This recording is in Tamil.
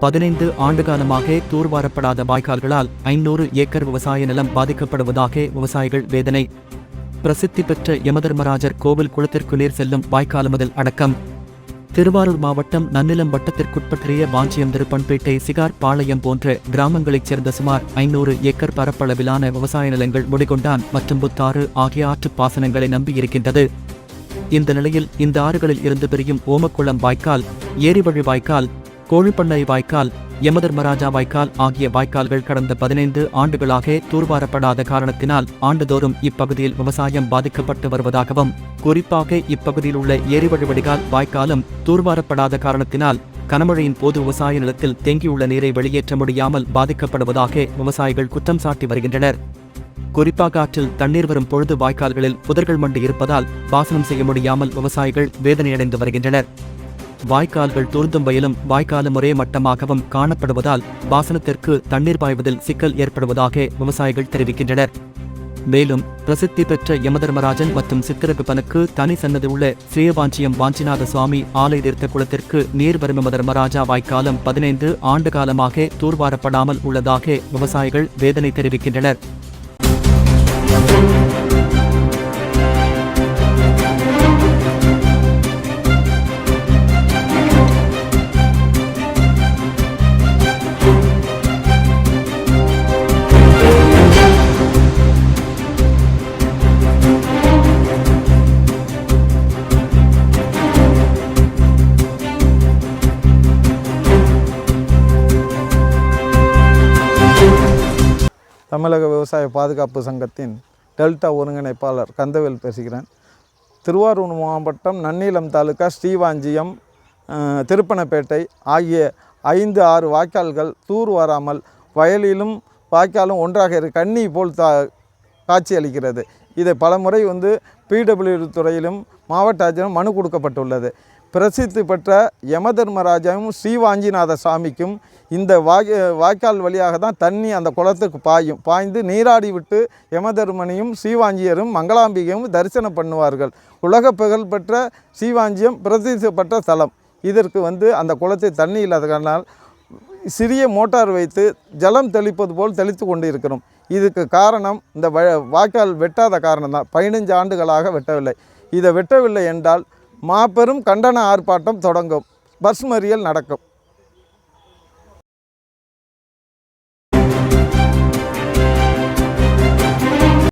பதினைந்து ஆண்டுகாலமாக தூர்வாரப்படாத வாய்க்கால்களால் ஐநூறு ஏக்கர் விவசாய நிலம் பாதிக்கப்படுவதாக விவசாயிகள் வேதனை. பிரசித்தி பெற்ற யமதர்மராஜர் கோவில் குளத்திற்கு நீர் செல்லும் வாய்க்காலமுதல் அடக்கம். திருவாரூர் மாவட்டம் நன்னிலம் வட்டத்திற்குட்பற்றிய வாஞ்சியம் திருப்பன்பேட்டை சிகார் பாளையம் போன்ற கிராமங்களைச் சேர்ந்த சுமார் ஐநூறு ஏக்கர் பரப்பளவிலான விவசாய நிலங்கள் முடிகொண்டான் மற்றும் புத்தாறு ஆகிய ஆற்றுப் பாசனங்களை நம்பியிருக்கின்றது. இந்த நிலையில் இந்த ஆறுகளில் இருந்து பிரியும் ஓமக்குளம் வாய்க்கால் ஏரிவழி வாய்க்கால் கோழிப்பண்ணை வாய்க்கால் யமதர்மராஜா வாய்க்கால் ஆகிய வாய்க்கால்கள் கடந்த பதினைந்து ஆண்டுகளாக தூர்வாரப்படாத காரணத்தினால் ஆண்டுதோறும் இப்பகுதியில் விவசாயம் பாதிக்கப்பட்டு வருவதாகவும் குறிப்பாக இப்பகுதியில் உள்ள ஏரிவழி வடிகால் வாய்க்காலும் தூர்வாரப்படாத காரணத்தினால் கனமழையின் போது விவசாய நிலத்தில் தேங்கியுள்ள நீரை வெளியேற்ற முடியாமல் பாதிக்கப்படுவதாக விவசாயிகள் குற்றம் சாட்டி வருகின்றனர். குறிப்பாக ஆற்றில் தண்ணீர் வரும் பொழுது வாய்க்கால்களில் புதர்கள் மண்டு இருப்பதால் பாசனம் செய்ய முடியாமல் விவசாயிகள் வேதனையடைந்து வருகின்றனர். வாய்க்கால்கள் தூர்ந்தும் வயலும் வாய்க்காலும் ஒரே மட்டமாகவும் காணப்படுவதால் பாசனத்திற்கு தண்ணீர் பாய்வதில் சிக்கல் ஏற்படுவதாக விவசாயிகள் தெரிவிக்கின்றனர். மேலும் பிரசித்தி பெற்ற யமதர்மராஜன் மற்றும் சித்திரகுப்பனுக்கு தனி சன்னதி உள்ள ஸ்ரீவாஞ்சியம் வாஞ்சிநாத சுவாமி ஆலை தீர்த்த குளத்திற்கு நீர் வரும் யமதர்மராஜா வாய்க்காலம் பதினைந்து ஆண்டு காலமாக தூர்வாரப்படாமல் உள்ளதாக விவசாயிகள் வேதனை தெரிவிக்கின்றனர். தமிழக விவசாய பாதுகாப்பு சங்கத்தின் டெல்டா ஒருங்கிணைப்பாளர் கந்தவேல் பேசுகிறேன். திருவாரூர் மாவட்டம் நன்னிலம் தாலுகா ஸ்ரீவாஞ்சியம் திருப்பனப்பேட்டை ஆகிய ஐந்து ஆறு வாய்க்கால்கள் தூர் வராமல் வயலிலும் வாய்க்காலும் ஒன்றாக இரு கண்ணி போல் தா காட்சியளிக்கிறது. இதை பலமுறை வந்து பிடபிள்யூ துறையிலும் மாவட்ட ஆட்சியரும் மனு கொடுக்கப்பட்டுள்ளது. பிரசித்தி பெற்ற யமதர்மராஜாவும் ஸ்ரீவாஞ்சிநாத சாமிக்கும் இந்த வாய் வாய்க்கால் வழியாக தான் தண்ணி அந்த குளத்துக்கு பாயும். பாய்ந்து நீராடி விட்டு யமதர்மனையும் ஸ்ரீவாஞ்சியரும் மங்களாம்பிகையும் தரிசனம் பண்ணுவார்கள். உலக புகழ்பெற்ற ஸ்ரீவாஞ்சியம் பிரசித்தி பெற்ற ஸ்தலம் இதற்கு வந்து அந்த குளத்தை தண்ணி இல்லாததனால் சிறிய மோட்டார் வைத்து ஜலம் தெளிப்பது போல் தெளித்து கொண்டு இருக்கிறோம் இதுக்கு காரணம் இந்த வ வாய்க்கால் வெட்டாத காரணம் தான் பதினஞ்சு ஆண்டுகளாக வெட்டவில்லை. இதை வெட்டவில்லை என்றால் மாபெரும் கண்டன ஆர்ப்பாட்டம் தொடங்கும். பஸ் மறியல் நடக்கும்.